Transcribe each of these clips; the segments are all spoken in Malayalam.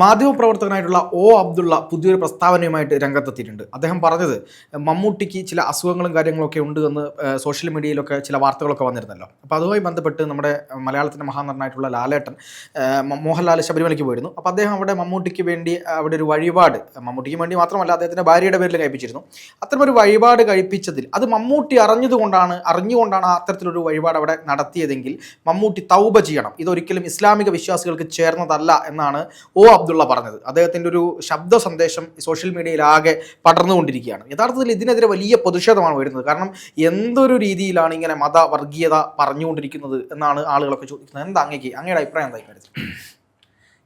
മാധ്യമപ്രവർത്തകനായിട്ടുള്ള ഒ അബ്ദുള്ള പുതിയൊരു പ്രസ്താവനയുമായിട്ട് രംഗത്തെത്തിയിട്ടുണ്ട്. അദ്ദേഹം പറഞ്ഞത് മമ്മൂട്ടിക്ക് ചില അസുഖങ്ങളും കാര്യങ്ങളൊക്കെ ഉണ്ട് എന്ന് സോഷ്യൽ മീഡിയയിലൊക്കെ ചില വാർത്തകളൊക്കെ വന്നിരുന്നല്ലോ. അപ്പോൾ അതുമായി ബന്ധപ്പെട്ട് നമ്മുടെ മലയാളത്തിന്റെ മഹാനടനായിട്ടുള്ള ലാലേട്ടൻ മോഹൻലാൽ ശബരിമലയ്ക്ക് പോയിരുന്നു. അപ്പോൾ അദ്ദേഹം അവിടെ മമ്മൂട്ടിക്ക് വേണ്ടി അവിടെ ഒരു വഴിപാട് മമ്മൂട്ടിക്ക് വേണ്ടി മാത്രമല്ല അദ്ദേഹത്തിന്റെ ഭാര്യയുടെ പേരിൽ കഴിപ്പിച്ചിരുന്നു. അത്തരമൊരു വഴിപാട് കഴിപ്പിച്ചതിൽ അത് മമ്മൂട്ടി അറിഞ്ഞതുകൊണ്ടാണ് അറിഞ്ഞുകൊണ്ടാണ് അത്തരത്തിലൊരു വഴിപാട് അവിടെ നടത്തിയതെങ്കിൽ മമ്മൂട്ടി തൗബ ചെയ്യണം. ഇതൊരിക്കലും ഇസ്ലാമിക വിശ്വാസികൾക്ക് ചേർന്നതല്ല എന്നാണ് ഒ അബ്ദുള്ള പറഞ്ഞത്. അദ്ദേഹത്തിന്റെ ഒരു ശബ്ദ സന്ദേശം സോഷ്യൽ മീഡിയയിലാകെ പടർന്നുകൊണ്ടിരിക്കുകയാണ്. യഥാർത്ഥത്തിൽ ഇതിനെതിരെ വലിയ പ്രതിഷേധമാണ് വരുന്നത് കാരണം എന്തൊരു രീതിയിലാണ് ഇങ്ങനെ മത വർഗീയത പറഞ്ഞുകൊണ്ടിരിക്കുന്നത് എന്നാണ് ആളുകളൊക്കെ ചോദിക്കുന്നത്. എന്താ അങ്ങേക്ക്? അങ്ങയുടെ അഭിപ്രായം എന്താ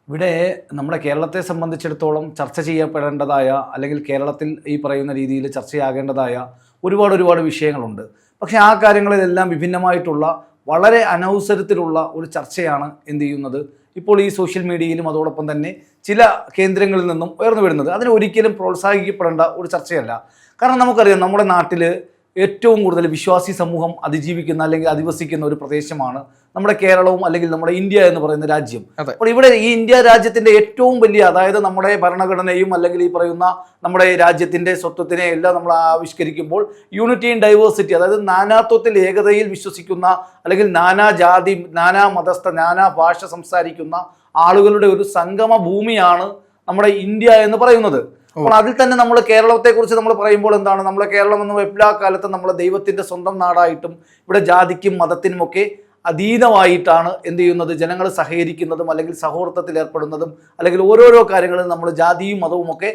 ഇവിടെ നമ്മുടെ കേരളത്തെ സംബന്ധിച്ചിടത്തോളം ചർച്ച ചെയ്യപ്പെടേണ്ടതായ അല്ലെങ്കിൽ കേരളത്തിൽ ഈ പറയുന്ന രീതിയിൽ ചർച്ചയാകേണ്ടതായ ഒരുപാട് ഒരുപാട് വിഷയങ്ങളുണ്ട്. പക്ഷേ ആ കാര്യങ്ങളിലെല്ലാം വിഭിന്നമായിട്ടുള്ള വളരെ അനവസരത്തിലുള്ള ഒരു ചർച്ചയാണ് എന്ത് ചെയ്യുന്നത്. ഇപ്പോൾ ഈ സോഷ്യൽ മീഡിയയിലും അതോടൊപ്പം തന്നെ ചില കേന്ദ്രങ്ങളിൽ നിന്നും ഉയർന്നു വരുന്നത് അതിന് ഒരിക്കലും പ്രോത്സാഹിക്കപ്പെടേണ്ട ഒരു ചർച്ചയല്ല. കാരണം നമുക്കറിയാം നമ്മുടെ നാട്ടിൽ ഏറ്റവും കൂടുതൽ വിശ്വാസി സമൂഹം അതിജീവിക്കുന്ന അല്ലെങ്കിൽ അധിവസിക്കുന്ന ഒരു പ്രദേശമാണ് നമ്മുടെ കേരളവും അല്ലെങ്കിൽ നമ്മുടെ ഇന്ത്യ എന്ന് പറയുന്ന രാജ്യം. അപ്പോൾ ഇവിടെ ഈ ഇന്ത്യ രാജ്യത്തിന്റെ ഏറ്റവും വലിയ അതായത് നമ്മുടെ ഭരണഘടനയും അല്ലെങ്കിൽ ഈ പറയുന്ന നമ്മുടെ രാജ്യത്തിന്റെ സ്വത്വത്തിനെ എല്ലാം നമ്മൾ ആവിഷ്കരിക്കുമ്പോൾ യൂണിറ്റി ഇൻ ഡൈവേഴ്സിറ്റി അതായത് നാനാത്വത്തിൽ ഏകതയിൽ വിശ്വസിക്കുന്ന അല്ലെങ്കിൽ നാനാ ജാതി നാനാ മതസ്ഥ നാനാ ഭാഷ സംസാരിക്കുന്ന ആളുകളുടെ ഒരു സംഗമ ഭൂമിയാണ് നമ്മുടെ ഇന്ത്യ എന്ന് പറയുന്നത്. അപ്പോൾ അതിൽ തന്നെ നമ്മൾ കേരളത്തെ കുറിച്ച് നമ്മൾ പറയുമ്പോൾ എന്താണ്? നമ്മളെ കേരളം എന്ന എല്ലാ കാലത്തും നമ്മളെ ദൈവത്തിന്റെ സ്വന്തം നാടായിട്ടും ഇവിടെ ജാതിക്കും മതത്തിനും ഒക്കെ അതീതമായിട്ടാണ് എന്ത് ചെയ്യുന്നത്? ജനങ്ങൾ സഹകരിക്കുന്നതും അല്ലെങ്കിൽ സൗഹൃദത്തിൽ ഏർപ്പെടുന്നതും അല്ലെങ്കിൽ ഓരോരോ കാര്യങ്ങളും നമ്മൾ ജാതിയും മതവും ഒക്കെ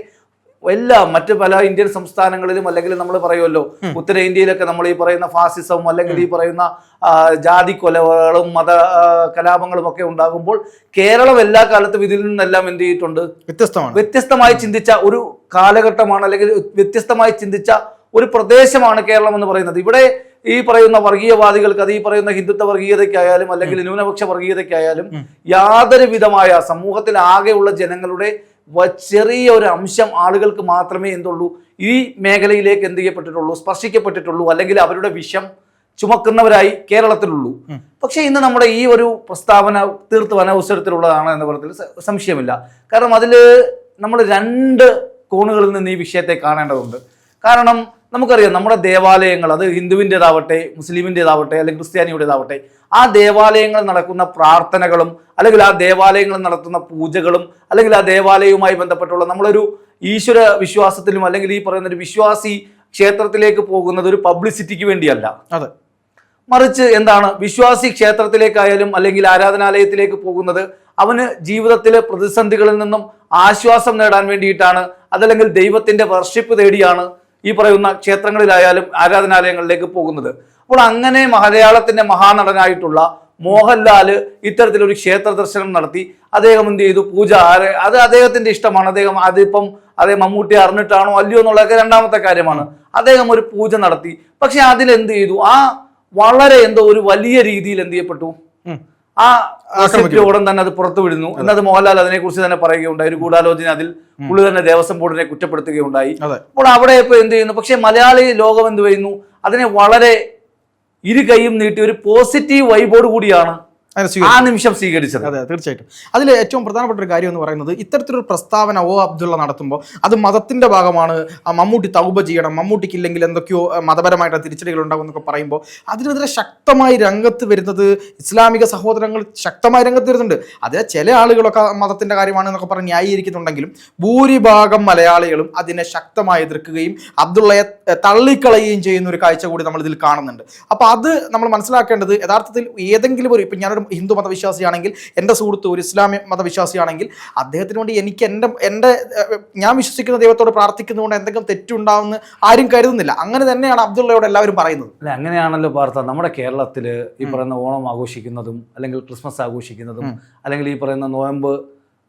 എല്ലാം മറ്റ് പല ഇന്ത്യൻ സംസ്ഥാനങ്ങളിലും അല്ലെങ്കിൽ നമ്മൾ പറയുമല്ലോ ഉത്തരേന്ത്യയിലൊക്കെ നമ്മൾ ഈ പറയുന്ന ഫാസിസവും അല്ലെങ്കിൽ ഈ പറയുന്ന ജാതി കൊലകളും മത കലാപങ്ങളും ഒക്കെ ഉണ്ടാകുമ്പോൾ കേരളം എല്ലാ കാലത്തും ഇതിൽ നിന്നെല്ലാം എന്ത് ചെയ്തിട്ടുണ്ട്? വ്യത്യസ്തമാണ്. വ്യത്യസ്തമായി ചിന്തിച്ച ഒരു കാലഘട്ടമാണ് അല്ലെങ്കിൽ വ്യത്യസ്തമായി ചിന്തിച്ച ഒരു പ്രദേശമാണ് കേരളം എന്ന് പറയുന്നത്. ഇവിടെ ഈ പറയുന്ന വർഗീയവാദികൾക്ക് അത് ഈ പറയുന്ന ഹിന്ദുത്വ വർഗീയതയ്ക്കായാലും അല്ലെങ്കിൽ ന്യൂനപക്ഷ വർഗീയതയ്ക്കായാലും യാതൊരു വിധമായ സമൂഹത്തിൽ ആകെയുള്ള ജനങ്ങളുടെ ചെറിയ ഒരു അംശം ആളുകൾക്ക് മാത്രമേ എന്തുള്ളൂ ഈ മേഖലയിലേക്ക് എന്ത് ചെയ്യപ്പെട്ടിട്ടുള്ളൂ സ്പർശിക്കപ്പെട്ടിട്ടുള്ളൂ അല്ലെങ്കിൽ അവരുടെ വിഷം ചുമക്കുന്നവരായി കേരളത്തിലുള്ളൂ. പക്ഷേ ഇന്ന് നമ്മുടെ ഈ ഒരു പ്രസ്താവന തീർത്തും അനവസരത്തിലുള്ളതാണ് എന്ന പറഞ്ഞതിൽ സംശയമില്ല. കാരണം അതിൽ നമ്മൾ രണ്ട് കോണുകളിൽ നിന്ന് ഈ വിഷയത്തെ കാണേണ്ടതുണ്ട്. കാരണം നമുക്കറിയാം നമ്മുടെ ദേവാലയങ്ങൾ അത് ഹിന്ദുവിന്റെതാവട്ടെ മുസ്ലിമിന്റെതാവട്ടെ അല്ലെങ്കിൽ ക്രിസ്ത്യാനിയുടേതാവട്ടെ ആ ദേവാലയങ്ങൾ നടക്കുന്ന പ്രാർത്ഥനകളും അല്ലെങ്കിൽ ആ ദേവാലയങ്ങൾ നടത്തുന്ന പൂജകളും അല്ലെങ്കിൽ ആ ദേവാലയവുമായി ബന്ധപ്പെട്ടുള്ള നമ്മളൊരു ഈശ്വര വിശ്വാസത്തിലും അല്ലെങ്കിൽ ഈ പറയുന്ന ഒരു വിശ്വാസി ക്ഷേത്രത്തിലേക്ക് പോകുന്നത് ഒരു പബ്ലിസിറ്റിക്ക് വേണ്ടിയല്ല. അതെ. മറിച്ച് എന്താണ്? വിശ്വാസി ക്ഷേത്രത്തിലേക്കായാലും അല്ലെങ്കിൽ ആരാധനാലയത്തിലേക്ക് പോകുന്നത് അവന് ജീവിതത്തിലെ പ്രതിസന്ധികളിൽ നിന്നും ആശ്വാസം നേടാൻ വേണ്ടിയിട്ടാണ് അതല്ലെങ്കിൽ ദൈവത്തിന്റെ വർഷിപ്പ് തേടിയാണ് ഈ പറയുന്ന ക്ഷേത്രങ്ങളിലായാലും ആരാധനാലയങ്ങളിലേക്ക് പോകുന്നത്. അപ്പോൾ അങ്ങനെ മലയാളത്തിന്റെ മഹാനടനായിട്ടുള്ള മോഹൻലാൽ ഇത്തരത്തിലൊരു ക്ഷേത്ര ദർശനം നടത്തി. അദ്ദേഹം എന്ത് ചെയ്തു? പൂജ അത് അദ്ദേഹത്തിന്റെ ഇഷ്ടമാണ്. അദ്ദേഹം അതിപ്പം അദ്ദേഹം മമ്മൂട്ടി അറിഞ്ഞിട്ടാണോ അല്ലയോ എന്നുള്ളതൊക്കെ രണ്ടാമത്തെ കാര്യമാണ്. അദ്ദേഹം ഒരു പൂജ നടത്തി. പക്ഷെ അതിലെന്ത് ചെയ്തു? ആ വളരെ എന്തോ ഒരു വലിയ രീതിയിൽ എന്ത് ചെയ്യപ്പെട്ടു. ആ ഉടൻ തന്നെ അത് പുറത്തു വിടുന്നു. എന്നത് മോഹൻലാൽ അതിനെ കുറിച്ച് തന്നെ പറയുകയുണ്ടായി. ഒരു ഗൂഢാലോചന അതിൽ പുള്ളി തന്നെ ദേവസ്വം ബോർഡിനെ കുറ്റപ്പെടുത്തുകയുണ്ടായി. അപ്പോൾ അവിടെ ഇപ്പോൾ എന്ത് ചെയ്യുന്നു? പക്ഷെ മലയാളി ലോകം എന്ത് ചെയ്യുന്നു? അതിനെ വളരെ ഇരു കൈയും നീട്ടി ഒരു പോസിറ്റീവ് വൈബോട് കൂടിയാണ് ആ നിമിഷം സ്വീകരിച്ചത്. അതെ തീർച്ചയായിട്ടും. അതിൽ ഏറ്റവും പ്രധാനപ്പെട്ട ഒരു കാര്യം എന്ന് പറയുന്നത് ഇത്തരത്തിലൊരു പ്രസ്താവന ഒ അബ്ദുള്ള നടത്തുമ്പോൾ അത് മതത്തിന്റെ ഭാഗമാണ്. മമ്മൂട്ടി തൗബ ചെയ്യണം മമ്മൂട്ടിക്ക് ഇല്ലെങ്കിൽ എന്തൊക്കെയോ മതപരമായിട്ടുള്ള തിരിച്ചടികൾ ഉണ്ടാകും എന്നൊക്കെ പറയുമ്പോൾ അതിനെതിരെ ശക്തമായി രംഗത്ത് വരുന്നത് ഇസ്ലാമിക സഹോദരങ്ങൾ ശക്തമായി രംഗത്ത് വരുന്നുണ്ട്. അത് ചില ആളുകളൊക്കെ മതത്തിന്റെ കാര്യമാണ് എന്നൊക്കെ പറഞ്ഞ് ന്യായീകരിക്കുന്നുണ്ടെങ്കിലും ഭൂരിഭാഗം മലയാളികളും അതിനെ ശക്തമായി എതിർക്കുകയും അബ്ദുള്ളയെ തള്ളിക്കളയുകയും ചെയ്യുന്ന ഒരു കാഴ്ച കൂടി നമ്മൾ ഇതിൽ കാണുന്നുണ്ട്. അപ്പോൾ അത് നമ്മൾ മനസ്സിലാക്കേണ്ടത് യഥാർത്ഥത്തിൽ ഏതെങ്കിലും ഒരു ഇപ്പം ഞാനൊരു ഹിന്ദു മതവിശ്വാസിയാണെങ്കിൽ എന്റെ സുഹൃത്ത് ഒരു ഇസ്ലാമിക മതവിശ്വാസിയാണെങ്കിൽ അദ്ദേഹത്തിന് വേണ്ടി എനിക്ക് എന്റെ എന്റെ ഞാൻ വിശ്വസിക്കുന്ന ദൈവത്തോട് പ്രാർത്ഥിക്കുന്നതുകൊണ്ട് എന്തെങ്കിലും തെറ്റുണ്ടാവുമെന്ന് ആരും കരുതുന്നില്ല. അങ്ങനെ തന്നെയാണ് അബ്ദുള്ളയോട് എല്ലാവരും പറയുന്നത്. അല്ല അങ്ങനെയാണല്ലോ പാർത്ത നമ്മുടെ കേരളത്തിൽ ഈ പറയുന്ന ഓണം ആഘോഷിക്കുന്നതും അല്ലെങ്കിൽ ക്രിസ്മസ് ആഘോഷിക്കുന്നതും അല്ലെങ്കിൽ ഈ പറയുന്ന നോയമ്പ്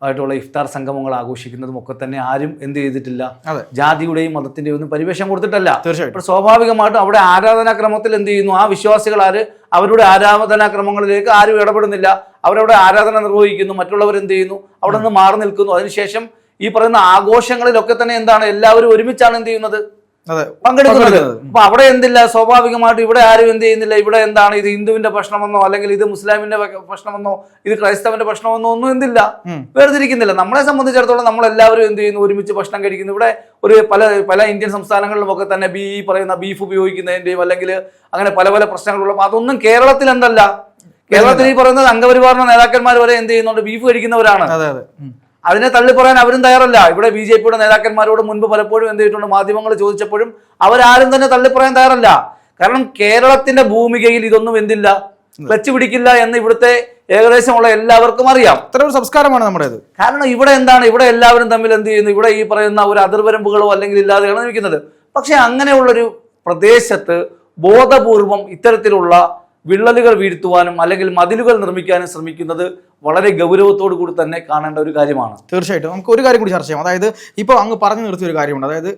ആയിട്ടുള്ള ഇഫ്താർ സംഗമങ്ങൾ ആഘോഷിക്കുന്നതും ഒക്കെ തന്നെ ആരും എന്ത് ചെയ്തിട്ടില്ല. ജാതിയുടെയും മതത്തിന്റെയും ഒന്നും പരിവേഷം കൊടുത്തിട്ടല്ല. തീർച്ചയായിട്ടും. സ്വാഭാവികമായിട്ടും അവിടെ ആരാധനാക്രമത്തിൽ എന്ത് ചെയ്യുന്നു? ആ വിശ്വാസികൾ ആര്? അവരുടെ ആരാധനാക്രമങ്ങളിലേക്ക് ആരും ഇടപെടുന്നില്ല. അവരവിടെ ആരാധന നിർവഹിക്കുന്നു. മറ്റുള്ളവർ എന്ത് ചെയ്യുന്നു? അവിടെ നിന്ന് മാറി നിൽക്കുന്നു. അതിനുശേഷം ഈ പറയുന്ന ആഘോഷങ്ങളിലൊക്കെ തന്നെ എന്താണ്? എല്ലാവരും ഒരുമിച്ചാണ് എന്ത് ചെയ്യുന്നത്? പങ്കെടുക്കുന്നത്. അപ്പൊ അവിടെ എന്തില്ല? സ്വാഭാവികമായിട്ട് ഇവിടെ ആരും എന്ത് ചെയ്യുന്നില്ല. ഇവിടെ എന്താണ്? ഇത് ഹിന്ദുവിന്റെ പ്രശ്നമെന്നോ അല്ലെങ്കിൽ ഇത് മുസ്ലാമിന്റെ ഭക്ഷണമെന്നോ പ്രശ്നമെന്നോ ഇത് ക്രൈസ്തവന്റെ പ്രശ്നമെന്നോ ഒന്നും എന്തില്ല. വേർതിരിക്കുന്നില്ല. നമ്മളെ സംബന്ധിച്ചിടത്തോളം നമ്മൾ എല്ലാവരും എന്ത് ചെയ്യുന്നു? ഒരുമിച്ച് ഭക്ഷണം കഴിക്കുന്നു. ഇവിടെ ഒരു പല പല ഇന്ത്യൻ സംസ്ഥാനങ്ങളിലും ഒക്കെ തന്നെ ബീ പറയുന്ന ബീഫ് ഉപയോഗിക്കുന്നതിന്റെയും അല്ലെങ്കിൽ അങ്ങനെ പല പല പ്രശ്നങ്ങളുള്ള അതൊന്നും കേരളത്തിൽ എന്തല്ല. കേരളത്തിൽ ഈ പറയുന്നത് അംഗപരിവാറിന്റെ നേതാക്കന്മാർ വരെ എന്ത് ചെയ്യുന്നുണ്ട്? ബീഫ് കഴിക്കുന്നവരാണ്. അതെ അതെ. അതിനെ തള്ളി പറയാൻ അവരും തയ്യാറല്ല. ഇവിടെ ബി ജെ പിയുടെ നേതാക്കന്മാരോട് മുൻപ് പലപ്പോഴും എന്ത് ചെയ്തിട്ടുണ്ട്? മാധ്യമങ്ങൾ ചോദിച്ചപ്പോഴും അവരാരും തന്നെ തള്ളി പറയാൻ തയ്യാറല്ല. കാരണം കേരളത്തിന്റെ ഭൂമികയിൽ ഇതൊന്നും എന്തില്ല? ക്ലച്ച് പിടിക്കില്ല എന്ന് ഇവിടുത്തെ ഏകദേശമുള്ള എല്ലാവർക്കും അറിയാം. അത്ര ഒരു സംസ്കാരമാണ് നമ്മുടേത്. കാരണം ഇവിടെ എന്താണ്? ഇവിടെ എല്ലാവരും തമ്മിൽ എന്ത് ചെയ്യുന്നു? ഇവിടെ ഈ പറയുന്ന ഒരു അതിർവരമ്പുകളോ അല്ലെങ്കിൽ ഇല്ലാതെയാണ് നിൽക്കുന്നത്. പക്ഷെ അങ്ങനെയുള്ളൊരു പ്രദേശത്ത് ബോധപൂർവം ഇത്തരത്തിലുള്ള വിള്ളലുകൾ വീഴ്ത്തുവാനും അല്ലെങ്കിൽ മതിലുകൾ നിർമ്മിക്കാനും ശ്രമിക്കുന്നത് വളരെ ഗൗരവത്തോടു കൂടി തന്നെ കാണേണ്ട ഒരു കാര്യമാണ്. തീർച്ചയായിട്ടും. നമുക്ക് ഒരു കാര്യം കൂടി ചർച്ച ചെയ്യാം. അതായത് ഇപ്പോൾ അങ്ങ് പറഞ്ഞു നിർത്തിയ ഒരു കാര്യമുണ്ട്. അതായത്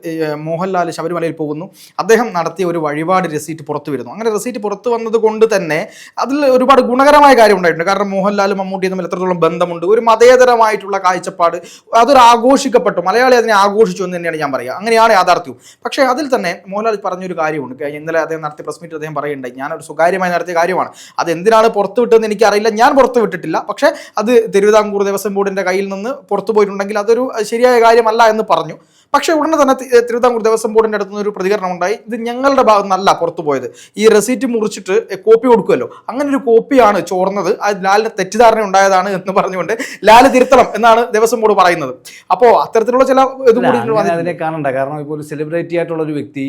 മോഹൻലാൽ ശബരിമലയിൽ പോകുന്നു. അദ്ദേഹം നടത്തിയ ഒരു വഴിപാട് രസീറ്റ് പുറത്തു വരുന്നു. അങ്ങനെ റെസീറ്റ് പുറത്തു വന്നത് കൊണ്ട് തന്നെ അതിൽ ഒരുപാട് ഗുണകരമായ കാര്യം ഉണ്ടായിട്ടുണ്ട്. കാരണം മോഹൻലാലും മമ്മൂട്ടിയും തമ്മിൽ എത്രത്തോളം ബന്ധമുണ്ട്. ഒരു മതേതരമായിട്ടുള്ള കാഴ്ചപ്പാട് അതൊരു ആഘോഷിക്കപ്പെട്ടു. മലയാളി അതിനെ ആഘോഷിച്ചു എന്ന് തന്നെയാണ് ഞാൻ പറയുക. അങ്ങനെയാണ് യാഥാർത്ഥ്യവും പക്ഷേ അതിൽ തന്നെ മോഹൻലാൽ പറഞ്ഞൊരു കാര്യമുണ്ട്. ഇന്നലെ അദ്ദേഹം നടത്തിയ പ്രസ് മീറ്റ് അദ്ദേഹം പറയുന്നുണ്ട് ഞാനൊരു സ്വകാര്യമായി നടത്തിയ കാര്യമാണ്. അത് എന്തിനാണ് പുറത്തു വിട്ടതെന്ന് എനിക്കറിയില്ല. ഞാൻ പുറത്തു വിട്ടിട്ടില്ല. പക്ഷേ അത് തിരുവിതാംകൂർ ദേവസ്വം ബോർഡിന്റെ കയ്യിൽ നിന്ന് പുറത്തു പോയിട്ടുണ്ടെങ്കിൽ അതൊരു ശരിയായ കാര്യമല്ല എന്ന് പറഞ്ഞു. പക്ഷേ ഉടനെ തന്നെ തിരുവിതാംകൂർ ദേവസ്വം ബോർഡിന്റെ അടുത്ത് നിന്നൊരു ഒരു പ്രതികരണം ഉണ്ടായി. ഇത് ഞങ്ങളുടെ ഭാഗത്ത് നിന്നല്ല പുറത്തു പോയത്. ഈ റെസീറ്റ് മുറിച്ചിട്ട് കോപ്പി കൊടുക്കുമല്ലോ. അങ്ങനെ ഒരു കോപ്പിയാണ് ചോർന്നത്. അത് ലാലിന് തെറ്റിദ്ധാരണ ഉണ്ടായതാണ് എന്ന് പറഞ്ഞുകൊണ്ട് ലാൽ തിരുത്തണം എന്നാണ് ദേവസ്വം ബോർഡ് പറയുന്നത്. അപ്പോൾ അത്തരത്തിലുള്ള ചില ഇതും കൂടി. അതിനെ കാണണ്ട. കാരണം ഇപ്പോൾ ഒരു സെലിബ്രിറ്റി ആയിട്ടുള്ള ഒരു വ്യക്തി.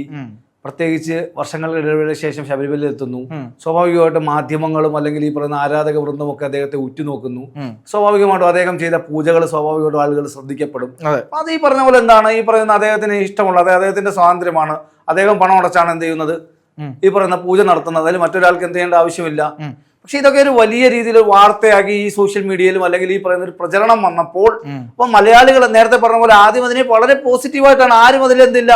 പ്രത്യേകിച്ച് വർഷങ്ങളുടെ ഇടവേളയ്ക്ക് ശേഷം ശബരിമലയിൽ എത്തുന്നു. സ്വാഭാവികമായിട്ടും മാധ്യമങ്ങളും അല്ലെങ്കിൽ ഈ പറയുന്ന ആരാധക വൃന്ദവും ഒക്കെ അദ്ദേഹത്തെ ഉറ്റുനോക്കുന്നു. സ്വാഭാവികമായിട്ടും അദ്ദേഹം ചെയ്ത പൂജകൾ സ്വാഭാവികമായിട്ടും ആളുകൾ ശ്രദ്ധിക്കപ്പെടും. അതെ. ഈ പറഞ്ഞ പോലെ എന്താണ്? ഈ പറയുന്ന അദ്ദേഹത്തിന് ഇഷ്ടമുള്ള അതായത് അദ്ദേഹത്തിന്റെ സ്വാതന്ത്ര്യമാണ്. അദ്ദേഹം പണം അടച്ചാണ് എന്ത് ചെയ്യുന്നത്? ഈ പറയുന്ന പൂജ നടത്തുന്നത്. അതിൽ മറ്റൊരാൾക്ക് എന്ത് ചെയ്യേണ്ട ആവശ്യമില്ല. പക്ഷെ ഇതൊക്കെ ഒരു വലിയ രീതിയിൽ വാർത്തയാക്കി ഈ സോഷ്യൽ മീഡിയയിലും അല്ലെങ്കിൽ ഈ പറയുന്ന ഒരു പ്രചരണം വന്നപ്പോൾ. അപ്പൊ മലയാളികൾ നേരത്തെ പറഞ്ഞ പോലെ ആദ്യം അതിനെ വളരെ പോസിറ്റീവായിട്ടാണ്. ആരും അതിലെന്തില്ല.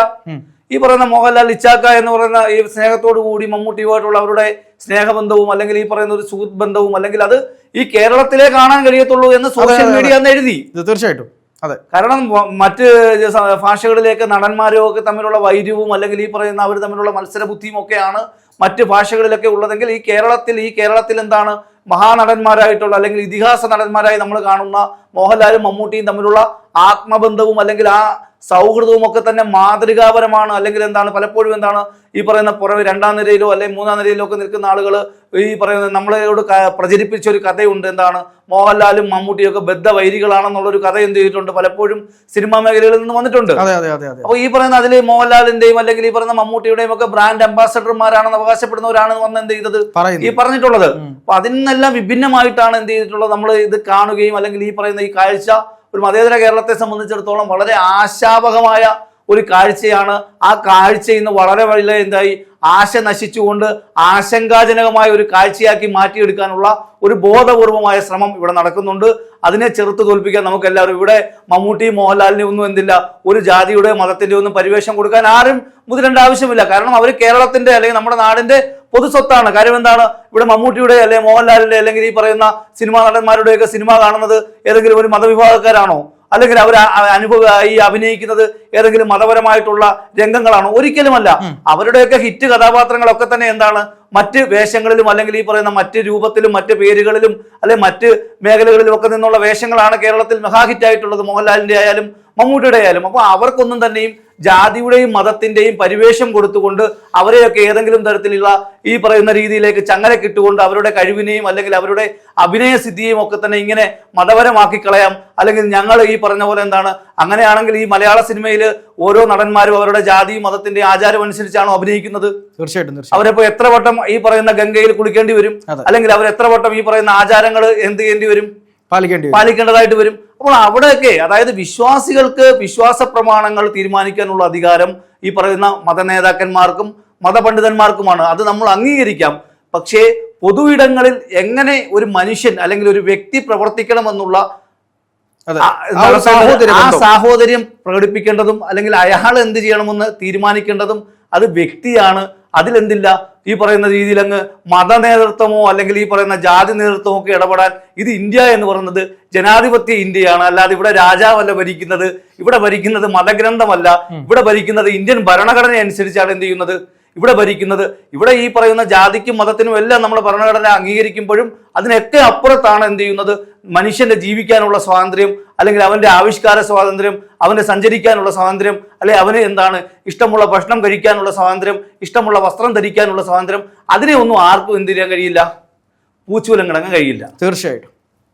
ഈ പറയുന്ന മോഹൻലാൽ ഇച്ചാക്ക എന്ന് പറയുന്ന ഈ സ്നേഹത്തോടു കൂടി മമ്മൂട്ടിയുമായിട്ടുള്ള അവരുടെ സ്നേഹബന്ധവും അല്ലെങ്കിൽ ഈ പറയുന്ന ഒരു സുഹൃത്ത് ബന്ധവും അല്ലെങ്കിൽ അത് ഈ കേരളത്തിലേ കാണാൻ കഴിയത്തുള്ളൂ എന്ന് സോഷ്യൽ മീഡിയ അന്ന് എഴുതി. തീർച്ചയായിട്ടും. അതെ. കാരണം മറ്റ് ഭാഷകളിലേക്ക് നടന്മാരും ഒക്കെ തമ്മിലുള്ള വൈര്യവും അല്ലെങ്കിൽ ഈ പറയുന്ന അവർ തമ്മിലുള്ള മത്സര ബുദ്ധിയും ഒക്കെയാണ് മറ്റ് ഭാഷകളിലൊക്കെ ഉള്ളതെങ്കിൽ ഈ കേരളത്തിൽ ഈ കേരളത്തിൽ എന്താണ് മഹാനടന്മാരായിട്ടുള്ള അല്ലെങ്കിൽ ഇതിഹാസ നടന്മാരായി നമ്മൾ കാണുന്ന മോഹൻലാലും മമ്മൂട്ടിയും തമ്മിലുള്ള ആത്മബന്ധവും അല്ലെങ്കിൽ ആ സൗഹൃദവും ഒക്കെ തന്നെ മാതൃകാപരമാണ്. അല്ലെങ്കിൽ എന്താണ്? പലപ്പോഴും എന്താണ്? ഈ പറയുന്ന പുറവ് രണ്ടാം നിരയിലോ അല്ലെങ്കിൽ മൂന്നാം നിരയിലോ ഒക്കെ നിൽക്കുന്ന ആളുകൾ ഈ പറയുന്ന നമ്മളോട് പ്രചരിപ്പിച്ച ഒരു കഥയുണ്ട്. എന്താണ്? മോഹൻലാലും മമ്മൂട്ടിയും ഒക്കെ ബദ്ധ വൈരികളാണെന്നുള്ളൊരു കഥ എന്ത് ചെയ്തിട്ടുണ്ട്? പലപ്പോഴും സിനിമാ മേഖലയിൽ നിന്ന് വന്നിട്ടുണ്ട്. അപ്പോൾ ഈ പറയുന്ന അതിൽ മോഹൻലാലിന്റെയും അല്ലെങ്കിൽ ഈ പറയുന്ന മമ്മൂട്ടിയുടെയും ഒക്കെ ബ്രാൻഡ് അംബാസഡർമാരാണെന്ന് അവകാശപ്പെടുന്നവരാണ് വന്ന് എന്ത് ചെയ്തത്? ഈ പറഞ്ഞിട്ടുള്ളത്. അപ്പൊ അതിൽ നിന്നെല്ലാം വിഭിന്നമായിട്ടാണ് എന്ത് ചെയ്തിട്ടുള്ളത്? നമ്മൾ ഇത് കാണുകയും അല്ലെങ്കിൽ ഈ പറയുന്ന ഈ കാഴ്ച ഒരു മതേതര കേരളത്തെ സംബന്ധിച്ചിടത്തോളം വളരെ ആശാവഹമായ ഒരു കാഴ്ചയാണ്. ആ കാഴ്ച ഇന്ന് വളരെ വലിയ എന്തായി? ആശ നശിച്ചുകൊണ്ട് ആശങ്കാജനകമായ ഒരു കാഴ്ചയാക്കി മാറ്റിയെടുക്കാനുള്ള ഒരു ബോധപൂർവമായ ശ്രമം ഇവിടെ നടക്കുന്നുണ്ട്. അതിനെ ചെറുത്ത് തോൽപ്പിക്കാൻ നമുക്ക് എല്ലാവരും ഇവിടെ മമ്മൂട്ടി മോഹൻലാലിനെ ഒന്നും എന്തില്ല ഒരു ജാതിയുടെ മതത്തിന്റെ ഒന്നും പരിവേഷം കൊടുക്കാൻ ആരും മുതിരേണ്ട ആവശ്യമില്ല. കാരണം അവർ കേരളത്തിന്റെ അല്ലെങ്കിൽ നമ്മുടെ നാടിന്റെ പൊതുസ്വത്താണ് കാര്യം എന്താണ്? ഇവിടെ മമ്മൂട്ടിയുടെ അല്ലെങ്കിൽ മോഹൻലാലിന്റെ അല്ലെങ്കിൽ ഈ പറയുന്ന സിനിമാ നടന്മാരുടെയൊക്കെ സിനിമ കാണുന്നത് ഏതെങ്കിലും ഒരു മതവിഭാഗക്കാരാണോ? അല്ലെങ്കിൽ അവർ അനുഭവ ഈ അഭിനയിക്കുന്നത് ഏതെങ്കിലും മതപരമായിട്ടുള്ള രംഗങ്ങളാണോ? ഒരിക്കലുമല്ല. അവരുടെയൊക്കെ ഹിറ്റ് കഥാപാത്രങ്ങളൊക്കെ തന്നെ എന്താണ്? മറ്റ് വേഷങ്ങളിലും അല്ലെങ്കിൽ ഈ പറയുന്ന മറ്റ് രൂപത്തിലും മറ്റ് പേരുകളിലും അല്ലെങ്കിൽ മറ്റ് മേഖലകളിലും ഒക്കെ നിന്നുള്ള വേഷങ്ങളാണ് കേരളത്തിൽ മെഗാ ഹിറ്റ് ആയിട്ടുള്ളത് മോഹൻലാലിന്റെ ആയാലും മമ്മൂട്ടിയുടെ ആയാലും അപ്പോൾ അവർക്കൊന്നും തന്നെയും ജാതിയുടെയും മതത്തിന്റെയും പരിവേഷം കൊടുത്തുകൊണ്ട് അവരെയൊക്കെ ഏതെങ്കിലും തരത്തിലുള്ള ഈ പറയുന്ന രീതിയിലേക്ക് ചങ്ങല ചങ്ങലക്കിട്ടുകൊണ്ട് അവരുടെ കഴിവിനെയും അല്ലെങ്കിൽ അവരുടെ അഭിനയ സിദ്ധിയെയും ഒക്കെ തന്നെ ഇങ്ങനെ മതപരമാക്കി കളയാം. അല്ലെങ്കിൽ ഞങ്ങൾ ഈ പറഞ്ഞ പോലെ എന്താണ് അങ്ങനെയാണെങ്കിൽ ഈ മലയാള സിനിമയിൽ ഓരോ നടന്മാരും അവരുടെ ജാതിയും മതത്തിന്റെ ആചാരം അനുസരിച്ചാണോ അഭിനയിക്കുന്നത്? തീർച്ചയായിട്ടും അവരിപ്പോ എത്ര വട്ടം ഈ പറയുന്ന ഗംഗയിൽ കുളിക്കേണ്ടി വരും? അല്ലെങ്കിൽ അവർ എത്ര വട്ടം ഈ പറയുന്ന ആചാരങ്ങൾ എന്ത് ചെയ്യേണ്ടി വരും? പാലിക്കേണ്ടി വരും. പാലിക്കേണ്ടതായിട്ട് വരും. അപ്പോൾ അവിടെയൊക്കെ അതായത് വിശ്വാസികൾക്ക് വിശ്വാസ പ്രമാണങ്ങൾ തീരുമാനിക്കാനുള്ള അധികാരം ഈ പറയുന്ന മതനേതാക്കന്മാർക്കും മതപണ്ഡിതന്മാർക്കുമാണ്. അത് നമ്മൾ അംഗീകരിക്കാം. പക്ഷേ പൊതുവിടങ്ങളിൽ എങ്ങനെ ഒരു മനുഷ്യൻ അല്ലെങ്കിൽ ഒരു വ്യക്തി പ്രവർത്തിക്കണമെന്നുള്ള എന്നുള്ള ആ- സാഹോദര്യം പ്രകടിപ്പിക്കേണ്ടതും അല്ലെങ്കിൽ അയാൾ എന്ത് ചെയ്യണമെന്ന് തീരുമാനിക്കേണ്ടതും അത് വ്യക്തിയാണ്. അതിലെന്തില്ല? ഈ പറയുന്ന രീതിയിൽ അങ്ങ് മത നേതൃത്വമോ അല്ലെങ്കിൽ ഈ പറയുന്ന ജാതി നേതൃത്വമോ ഒക്കെ ഇടപെടാൻ ഇത് ഇന്ത്യ എന്ന് പറയുന്നത് ജനാധിപത്യ ഇന്ത്യയാണ്. അല്ലാതെ ഇവിടെ രാജാവല്ല ഭരിക്കുന്നത്. ഇവിടെ ഭരിക്കുന്നത് മതഗ്രന്ഥമല്ല. ഇവിടെ ഭരിക്കുന്നത് ഇന്ത്യൻ ഭരണഘടന അനുസരിച്ചാണ് എന്ത് ചെയ്യുന്നത്? ഇവിടെ ഭരിക്കുന്നത് ഇവിടെ ഈ പറയുന്ന ജാതിക്കും മതത്തിനും എല്ലാം നമ്മൾ ഭരണഘടന അംഗീകരിക്കുമ്പോഴും അതിനൊക്കെ അപ്പുറത്താണ് എന്ത് ചെയ്യുന്നത്? മനുഷ്യന്റെ ജീവിക്കാനുള്ള സ്വാതന്ത്ര്യം അല്ലെങ്കിൽ അവന്റെ ആവിഷ്കാര സ്വാതന്ത്ര്യം അവന് സഞ്ചരിക്കാനുള്ള സ്വാതന്ത്ര്യം അല്ലെ അവന് എന്താണ് ഇഷ്ടമുള്ള ഭക്ഷണം കഴിക്കാനുള്ള സ്വാതന്ത്ര്യം ഇഷ്ടമുള്ള വസ്ത്രം ധരിക്കാനുള്ള സ്വാതന്ത്ര്യം അതിനെ ഒന്നും ആർക്കും എന്ത് ചെയ്യാൻ കഴിയില്ല? പൂച്ചുവലം കിടങ്ങാൻ കഴിയില്ല. തീർച്ചയായിട്ടും.